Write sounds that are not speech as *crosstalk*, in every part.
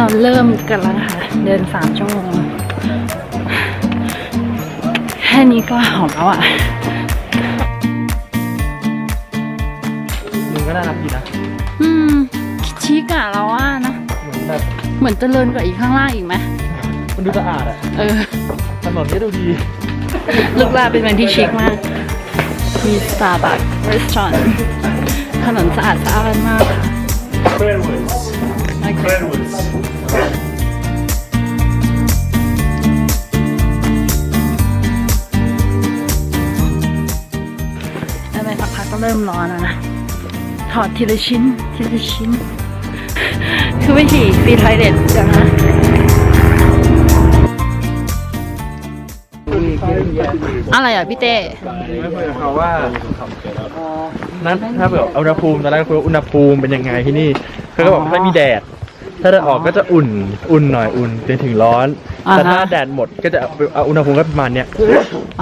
นี่เราเริ่มกันแล้วนะคะ เดินสามชั่วโมง แค่นี้ก็หอมแล้วอะมึงก็น่ารักดีนะ อืมชิคอะเราว่านะ เหมือนแบบ เหมือนเจริญกว่าอีกข้างล่างอีกไหมมันดูสะอาดอะเออถนนก็ดูดี ลูกลาเป็นเมืองที่ชิคมาก มี Starbucks Restaurant ถนนสะอาดสะอาดมากค่ะ Fairwoods. โอ มร้อนแล้วนะถอดทีละชิ้น ทีละชิ้น คือวิธีฟรีไทเด็ดเดี๋ยวนะอะไรอะพี่เต้ไม่คุยกับเขาว่านั้นถ้าแบบอุณหภูมิตอนแรกคุยว่าอุณหภูมิเป็นยังไงที่นี่เขาก็บอกถ้ามีแดด ถ้าแดดออกก็จะอุ่น อุ่นหน่อยอุ่นจนถึงร้อน อ่าฮะ แต่ถ้าแดดหมดก็จะเอาอุณหภูมิก็ประมาณเนี้ย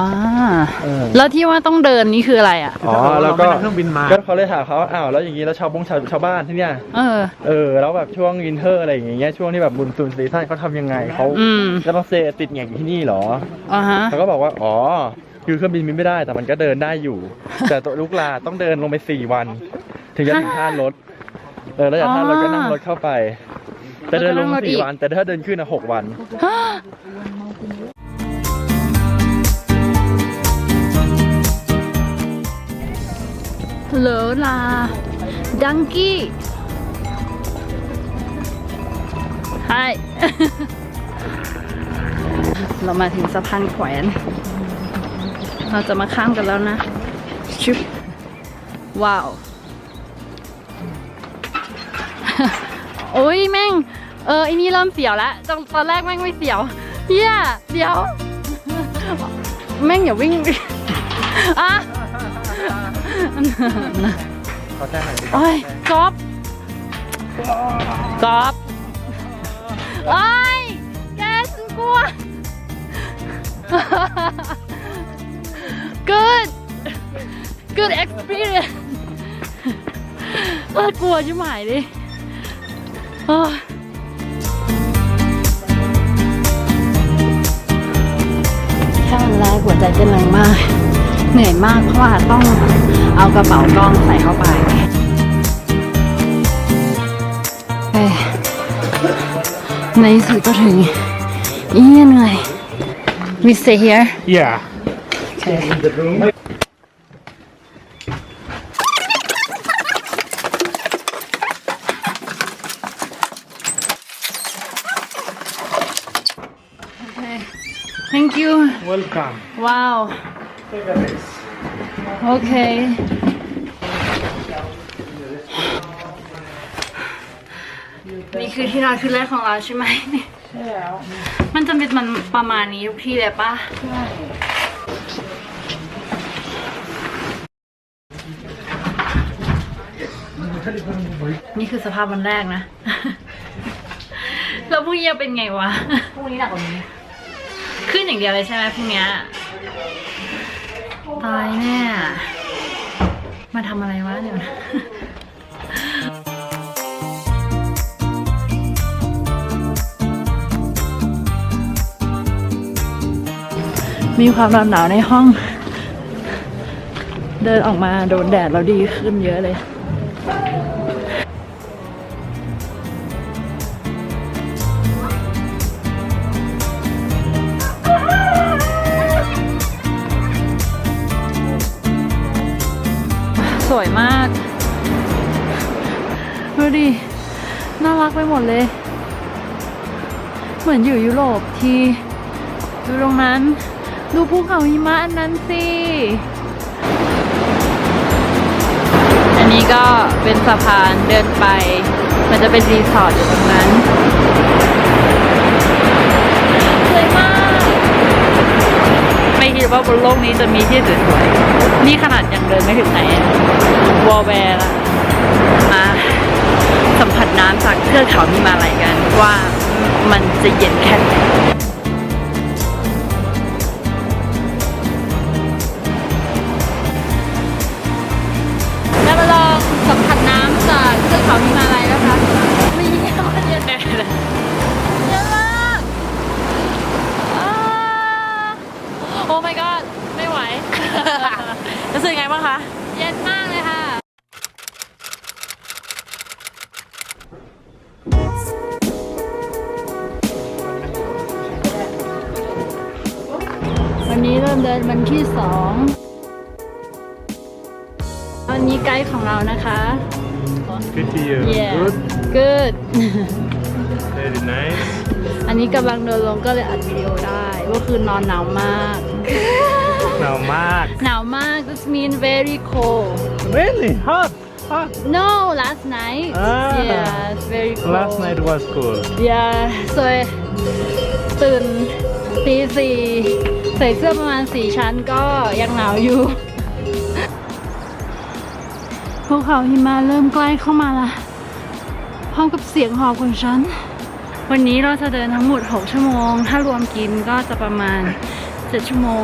อ่าเออ แล้วที่ว่าต้องเดินนี่คืออะไรอะ อ๋อแล้วก็เราไม่นั่งเครื่องบินมา ก็เขาเลยถามเขาว่าอ้าวแล้วอย่างนี้แล้วชาวบงชาวชาวบ้านที่เนี่ย เออ เออแล้วแบบช่วงวินเทอร์อะไรอย่างเงี้ยช่วงที่แบบบุญตูนซีซั่นเขาทำยังไงเขาอืมจะต้องเซติดแงกอยู่ที่นี่เหรออ่าฮะ เขาก็บอกว่าอ๋อคือเครื่องบินบินไม่ได้แต่มันก็เดินได้อยู่ แต่ตัวลูกลาต้องเดินลงไปสี่วัน ถึงจะถึงท่ารถเออแล้วจากท่ารถก็นั่งรถเข้าไป แต่เดินลงสี่วัน แต่ถ้าเดินขึ้นอะหกวัน เหลอลา ดังกี้ใช่เรามาถึงสะพานแขวน เราจะมาข้ามกันแล้วนะชุบว้าว โอ้ยแม่ง เออไอ้นี่เริ่มเสียวแล้วตอนตอนแรกแม่งไม่เสียวเฮียเดี๋ยว แม่งอย่าวิ่งอะเขาแจ้งหน่อยดิโอ้ยกอบกอบโอ้ยแกฉันกลัว good good experience เออกลัวชิบหายดิ กหัวใจเต้นแรงมาก เหนื่อยมากเพราะว่าต้องเอากระเป๋ากล้องใส่เข้าไปเอ้ยในที่สุดก็ถึงอีเหนื่อย we stay here Yeah. okay okay thank you Welcome. wow Take a this. โอเคนี่คือที่นอนคืนแรกของเราใช่ไหม ใช่แล้วมันจะเป็นมันประมาณนี้ทุกที่เลยปะใช่นี่คือสภาพวันแรกนะ แล้วพรุ่งนี้จะเป็นไงวะ พรุ่งนี้หนักกว่านี้ ขึ้นอย่างเดียวเลยใช่ไหมพรุ่งเนี้ยตายแน่มาทำอะไรวะเดี๋ยวนะมีความร้อนหนาวในห้อง เดินออกมาโดนแดดเราดีขึ้นเยอะเลย หมดเลย เหมือนอยู่ยุโรปที่ดูตรงนั้น ดูภูเขาหิมะอันนั้นสิ อันนี้ก็เป็นสะพานเดินไป มันจะเป็นรีสอร์ทอยู่ตรงนั้นสวยมาก ไม่คิดว่าบนโลกนี้จะมีที่สวยๆ นี่ขนาดยังเดินไม่ถึงไหน วอลแวร์ละมา สัมผัสน้ำจากเทือกเขามีมาลัยกันว่ามันจะเย็นแค่ไหนได้มาลองสัมผัสน้ำจากเทือกเขามีมาลัยนะคะมีโคตรเย็นเหนื่อยเลยเยอะมากอ้าโอ้ my god ไม่ไหวรู้สึกไงบ้างคะ เย็นมาก ดินวันที่สองวันนี้ไกด์ของเรานะคะ Good to you. yeah Good. good Very nice. อันนี้กำลังเดินลงก็เลยอัดวิดีโอได้ว่าคืนนอนหนาวมาก Now, Mark. หนาวมาก this mean very cold Really? Hot. Hot. no last night Ah. yeah it's very cold Last night was cool. yeah so ตื่น ตีสี่ใส่เสื้อประมาณสี่ชั้นก็ยังหนาวอยู่ภูเขาหิมะเริ่มใกล้เข้ามาละพร้อมกับเสียงหอบของฉัน วันนี้เราจะเดินทั้งหมด 6 ชั่วโมง ถ้ารวมกินก็จะประมาณ 7 ชั่วโมง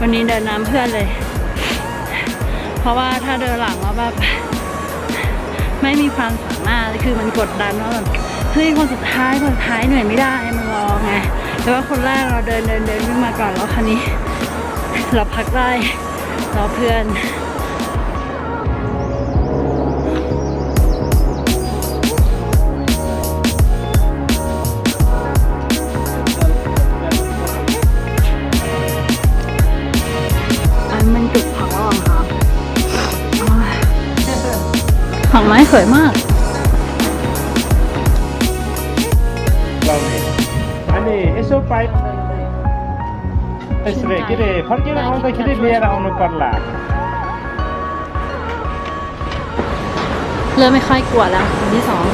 วันนี้เดินน้ำเพื่อนเลย ราะว่าถ้าเดินหลังแล้วแบบไม่มีความสามารถคือมันกดดันว่าแบบเฮ้ยคนสุดท้ายคนสุดท้ายเหนื่อยไม่ได้มันรอไงแต่ว่าคนแรกเราเดินเดินเดินขึ้นมาก่อนแล้วคันนี้ เราพักได้รอเพื่อน ของไม้สวยมากอันนี้เอสโอไฟเอสเรกิเรฟังกิเรมันตะคิเรเลียร์เอาหนูกันละเริ่มไม่ค่อยกลัวแล้วที่สอง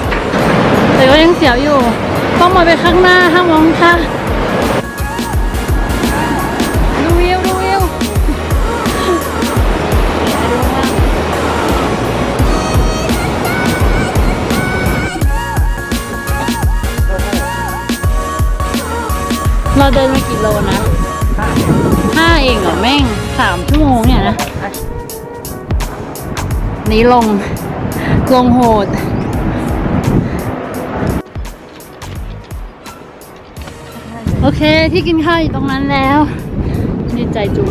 แต่ก็ยังเสียวอยู่ ต้องมาไปข้างหน้าห้ามมองค่ะ เราเดินมากี่โลนะห้าเองเหรอแม่งสามชั่วโมงเนี่ยนะ นี้ลง ลงโหดโอเคที่กินข้าวอยู่ตรงนั้นแล้วดีใจจุง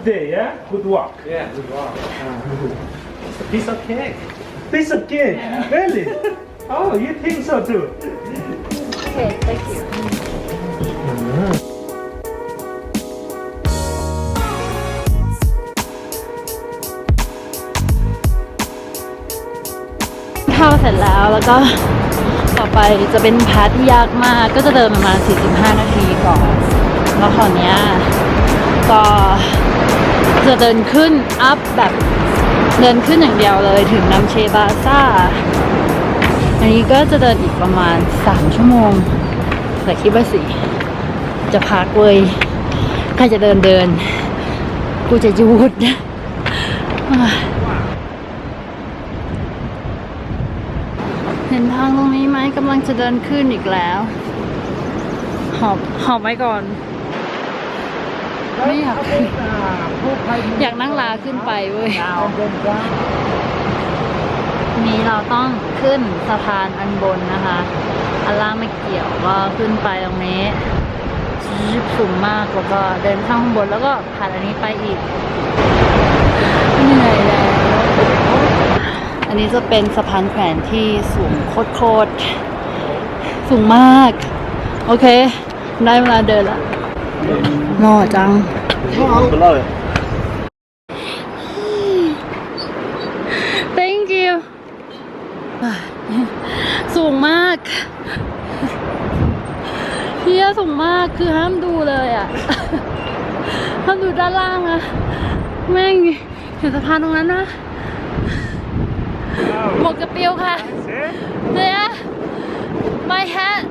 Good day, yeah? Good walk. Yeah, good walk. It's a piece of cake. Piece of cake? Really? Oh, you think so too? โอเค thank you ข้าวเสร็จแล้วแล้วก็ต่อไปจะเป็นพาร์ทที่ยากมากก็จะเดินประมาณ 45 นาทีก่อน แล้วคราวเนี้ย ก็จะเดินขึ้นอัพแบบเดินขึ้นอย่างเดียวเลยถึงน้ำเชบาซ่า อันนี้ก็จะเดินอีกประมาณ 3 ชั่วโมง แต่คิดว่าสิจะพักเว้ยใครจะเดินเดิน กูจะหยุดเห็นทางตรงนี้ไหมกำลังจะเดินขึ้นอีกแล้ว หอบหอบไว้ก่อน ไม่อยากขึ้นอยากนั่งลาขึ้นไปเว้ยนี้เราต้องขึ้นสะพานอันบนนะคะ อันล่างไม่เกี่ยวก็ขึ้นไปตรงนี้สูงมากแล้วก็เดินข้างบนแล้วก็ผ่านอันนี้ไปอีกเหนื่อยแล้วอันนี้จะเป็นสะพานแขวนที่สูงโคตรๆสูงมาก โอเค ได้เวลาเดินละ หล่อจัง thank you สูงมากเฮียสูงมากคือห้ามดูเลยอะ ห้ามดูด้านล่างอะแม่งเห็นสะพานตรงนั้นนะหมวกกระเปียวค่ะ See? เนี่ย my hat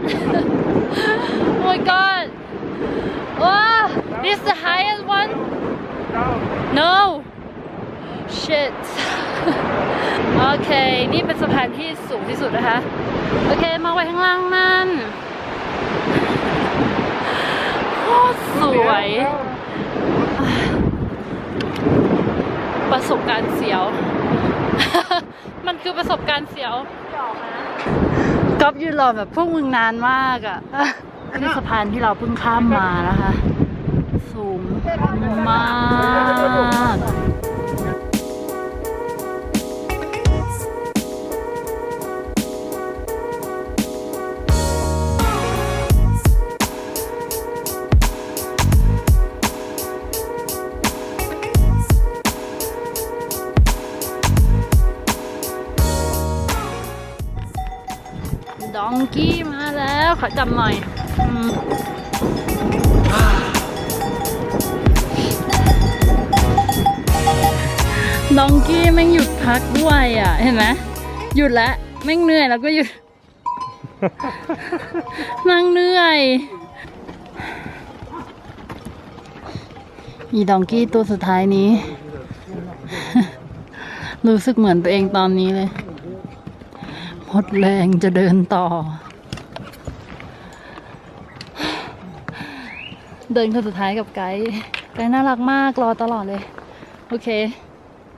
oh my god wow this is the highest one Down. no shit โอเค นี่เป็นสะพานที่สูงที่สุดนะคะ โอเคมาไว้ข้างล่างนั่นโคตรสวย ประสบการณ์เสียว มันคือประสบการณ์เสียวก๊อฟยืนรอแบบพวกมึงนานมากอะ่ะนี่สะพานที่เราเพิ่งข้ามมานะคะ สูงมากดองกี้มาแล้ว ขอจำหน่อย อืมดองกี้แม่งหยุดพักด้วยอะ เห็นไหมหยุดแล้วแม่งเหนื่อยแล้วก็หยุดนั่งเหนื่อยอีดองกี้ตัวสุดท้ายนี้ รู้สึกเหมือนตัวเองตอนนี้เลยหมดแรงจะเดินต่อ เดินคนสุดท้ายกับไกด์ไกด์น่ารักมากรอตลอดเลย โอเค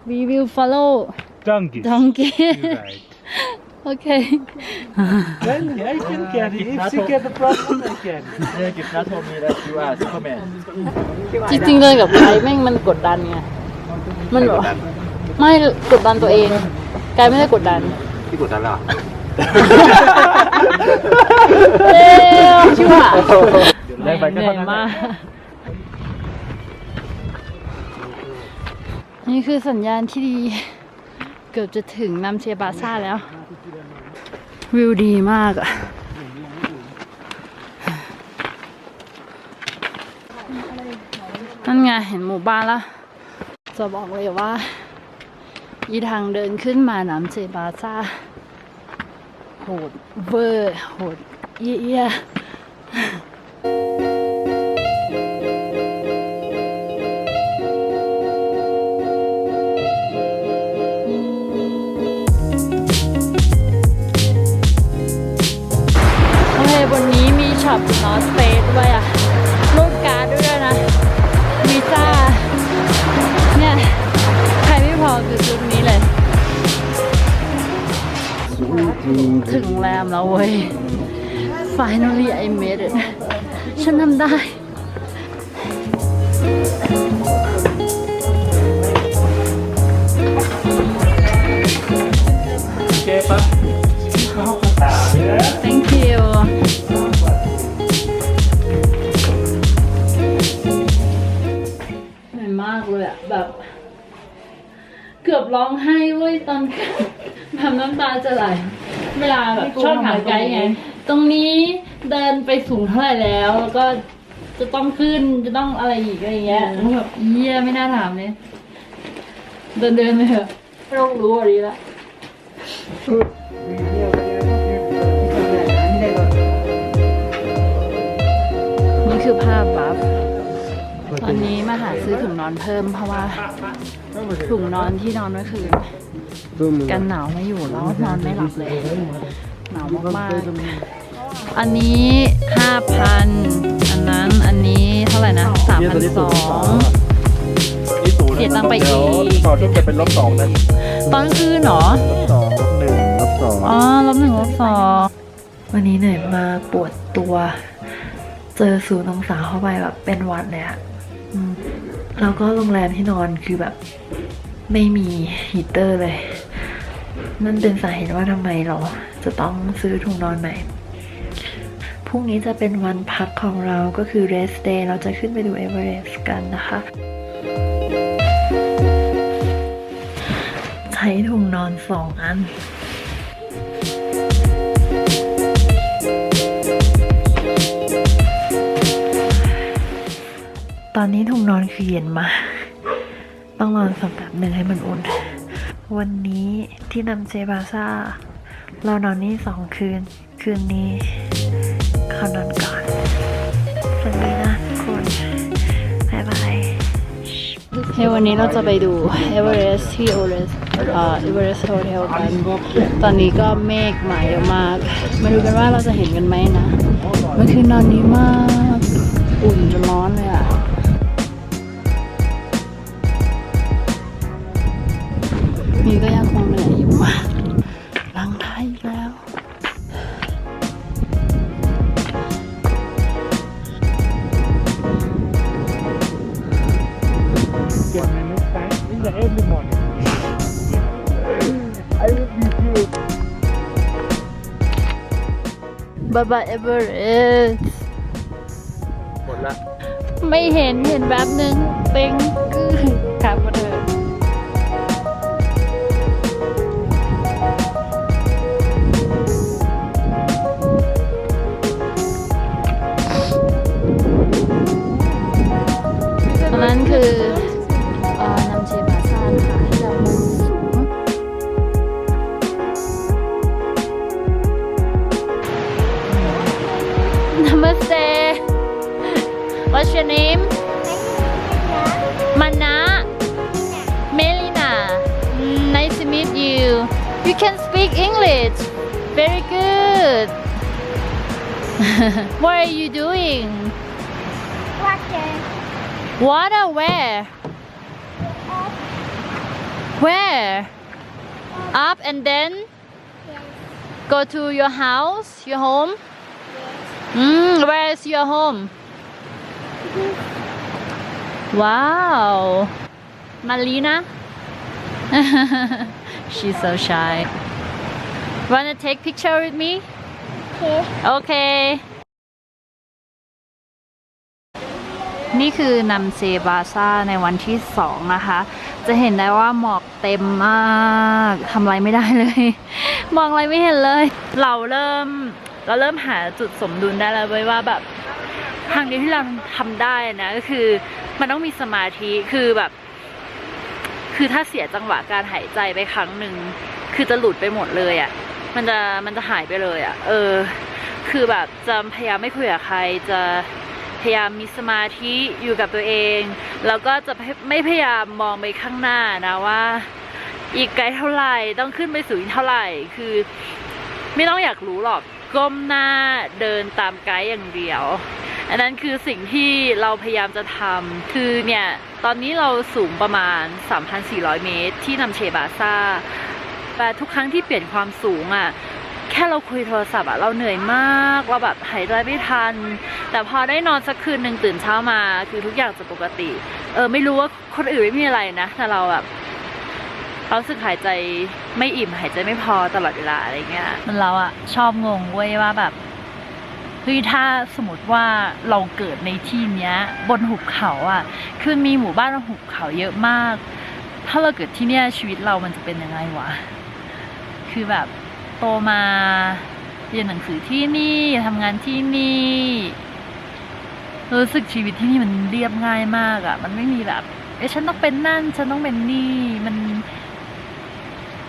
we will follow Donkey. donkey Right. โอเค Well, I can carry. If you get the problem, I can. เฮ้ยกิฟต์นะโทมีแล้ว you are superman จริงๆเดินกับไกด์แม่งมันกดดันไงมันแบบว่าไม่กดดันตัวเองไกด์ไม่ได้กดดันพี่กดดันหรอเร็วชิวะแรงไปก็เหนื่เท่าอยนั้น นี่คือสัญญาณที่ดี เกือบจะถึงนำเชียบาซ่าแล้ว วิวดีมากอะนั่นไงเห็นหมู่บ้านล้วจะบอกเลยว่าอีทางเดินขึ้นมาน้ำเจบาซ่าโหดเวอร์โหดเยี่ย อบร้องไห้เว้ยตอนแบบน้ำตาจะไหล เวลาแบบชอบถามไกด์ไง ตรงนี้เดินไปสูงเท่าไหร่แล้ว แล้วก็จะต้องขึ้นจะต้องอะไรอีกอะไรเงี้ยแล้วแบบเยี่ยไม่น่าถามเลยเดินเดินไปเถอะไม่ต้องรู้อะไรละนี่คือภาพบัฟ ตอนนี้มาหาซื้อถุงนอนเพิ่มเพราะว่าถุงนอนที่นอนเมื่อคืนกันหนาวไม่อยู่แล้วนอนไม่หลับเลย หนาวมากๆอันนี้ห้าพันอันนั้นอันนี้เท่าไหร่นะสามพันสองนี่ศูนย์เสียตังไปอีกต่อที่จะเป็นลบสองนะตอนคืนเหรอลบสองลบหนึ่งลบสองอ๋อลบหนึ่งลบสองวันนี้เหนื่อยมากปวดตัว เจอศูนย์องศาเข้าไปแบบเป็นวัดเลยอะ แล้วก็โรงแรมที่นอนคือแบบไม่มีฮีเตอร์เลย นั่นเป็นสาเหตุว่าทำไมเราจะต้องซื้อถุงนอนใหม่ พรุ่งนี้จะเป็นวันพักของเราก็คือ rest day เราจะขึ้นไปดูเอเวอเรสต์กันนะคะ ใช้ถุงนอนสองอัน ตอนนี้ถุงนอนคือเย็นมา ต้องนอนสักแบบหนึ่งให้มันอุ่น วันนี้ที่นำเจบาซ่า เรานอนนี่สองคืน คืนนี้เขานอนก่อนฝันดีนะทุกคนบ๊ายบายเคในวันนี้เราจะไปดูเอเวอเรสต์ที่เอเรสเอ่อเอเวอเรสต์โฮเทลกันตอนนี้ก็เมฆหมายเยอะมาก มาดูกันว่าเราจะเห็นกันไหมนะ มันคือนอนนี้มาก อุ่นจนร้อนเลยอะ มีก็ยังคงเหนื่อยอยู่มากหลังไทยอีกแล้ว Get my next time in the early morning. I will be you. บายบายเอเวอเรสต์หมดละ ไม่เห็นเห็นแบบนึงเต็ง doing? Water where? Where? Up and then go to your house, your home? Mm, where is your home? *laughs* Wow. Malina? *laughs* She's so shy. Wanna take picture with me? Okay. Okay. นี่คือนำเซบาซ่าในวันที่สองนะคะ จะเห็นได้ว่าหมอกเต็มมากทำอะไรไม่ได้เลย มองอะไรไม่เห็นเลย เราเริ่มเราเริ่มหาจุดสมดุลได้แล้วเว้ยว่าแบบทางเดียวที่เราทำได้นะก็คือมันต้องมีสมาธิคือแบบ คือถ้าเสียจังหวะการหายใจไปครั้งหนึ่งคือจะหลุดไปหมดเลยอะ่ะ มันจะมันจะหายไปเลยอะ่ะ เออ คือแบบจะพยายามไม่คุยกับใครจะ พยายามมีสมาธิอยู่กับตัวเอง แล้วก็จะไม่พยายามมองไปข้างหน้านะว่า อีกไกลเท่าไหร่ต้องขึ้นไปสู่อีกเท่าไหร่คือ ไม่ต้องอยากรู้หรอกก้มหน้าเดินตามไกด์อย่างเดียว อันนั้นคือสิ่งที่เราพยายามจะทำคือเนี่ย ตอนนี้เราสูงประมาณ 3,400 เมตร ที่นำเชบาซ่าแต่ทุกครั้งที่เปลี่ยนความสูงอะ่ะ แค่เราคุยโทรศัพท์อะเราเหนื่อยมากเราแบบหายใจไม่ทัน แต่พอได้นอนสักคืนหนึ่งตื่นเช้ามา คือทุกอย่างจะปกติ เออไม่รู้ว่าคนอื่นไม่มีอะไรนะแต่เราแบบเราสึกหายใจไม่อิ่มหายใจไม่พอตลอดเวลาอะไรเงี้ยมันเราอะชอบงงเว้ยว่าแบบเฮ้ยถ้าสมมติว่าเราเกิดในที่เนี้ย บนหุบเขาอะคือมีหมู่บ้านหุบเขาเยอะมาก ถ้าเราเกิดที่เนี้ยชีวิตเรามันจะเป็นยังไงวะคือแบบ โตมาเรียนหนังสือที่นี่ทำงานที่นี่รู้สึกชีวิตที่นี่มันเรียบง่ายมากอะมันไม่มีแบบ เอ้ฉันต้องเป็นนั่น ฉันต้องเป็นนี่ มัน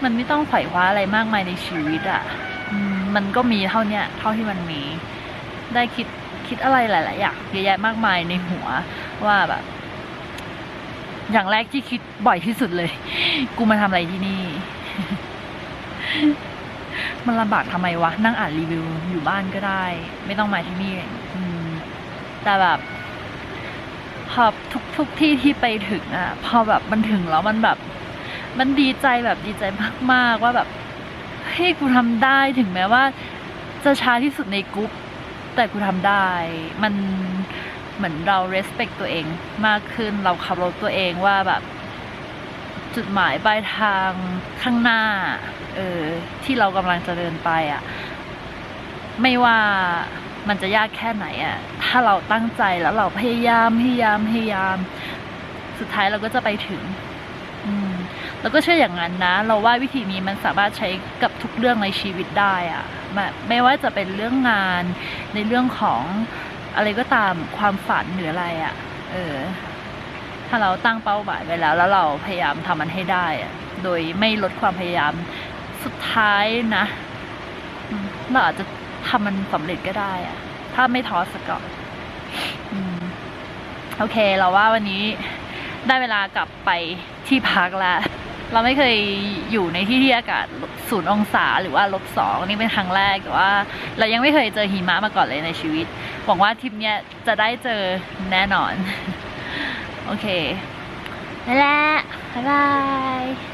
มันไม่ต้องไขว่คว้าอะไรมากมายในชีวิตอะ่ะมมันก็มีเท่าเนี้ยเท่าที่มันมี ได้คิดคิดอะไรหลายๆอย่างเยอะแยะมากมายในหัวว่าแบบ อย่างแรกที่คิดบ่อยที่สุดเลย กูมาทำอะไรที่นี่ มันลำบากทำไมวะ นั่งอ่านรีวิวอยู่บ้านก็ได้ ไม่ต้องมาที่นี่อืมแต่แบบพอทุกทุกที่ที่ไปถึงอะ พอแบบมันถึงแล้วมันแบบ มันดีใจแบบดีใจมากๆว่าแบบเฮ้ยกูทำได้ถึงแม้ว่า จะช้าที่สุดในกรุ๊ปแต่กูทำได้ มันเหมือนเรา respect ตัวเองมากขึ้น เราเคารพตัวเองว่าแบบ จุดหมายปลายทางข้างหน้า เออที่เรากำลังจะเดินไปอะไม่ว่ามันจะยากแค่ไหนอะ ถ้าเราตั้งใจแล้วเราพยายามพยายามพยายาม สุดท้ายเราก็จะไปถึง อืมแล้วก็เชื่ออย่างนั้นนะ เราว่าวิธีนี้มันสามารถใช้กับทุกเรื่องในชีวิตได้อะแบบไม่ว่าจะเป็นเรื่องงานในเรื่องของอะไรก็ตามความฝันหรืออะไรอะเออ ถ้าเราตั้งเป้าหมายไว้แล้ว แล้วเราพยายามทำมันให้ได้อะโดยไม่ลดความพยายาม สุดท้ายนะเราอาจจะทำมันสำเร็จก็ได้อะถ้าไม่ท้อสักก่อนโอเค เราว่าวันนี้ได้เวลากลับไปที่พักแล้ว เราไม่เคยอยู่ในที่ที่อากาศศูนย์องศาหรือว่าลบสองนี่เป็นครั้งแรกแต่ว่า เรายังไม่เคยเจอหิมะมาก่อนเลยในชีวิต หวังว่าทริปเนี้ยจะได้เจอแน่นอน โอเคไปแล้วบ๊ายบาย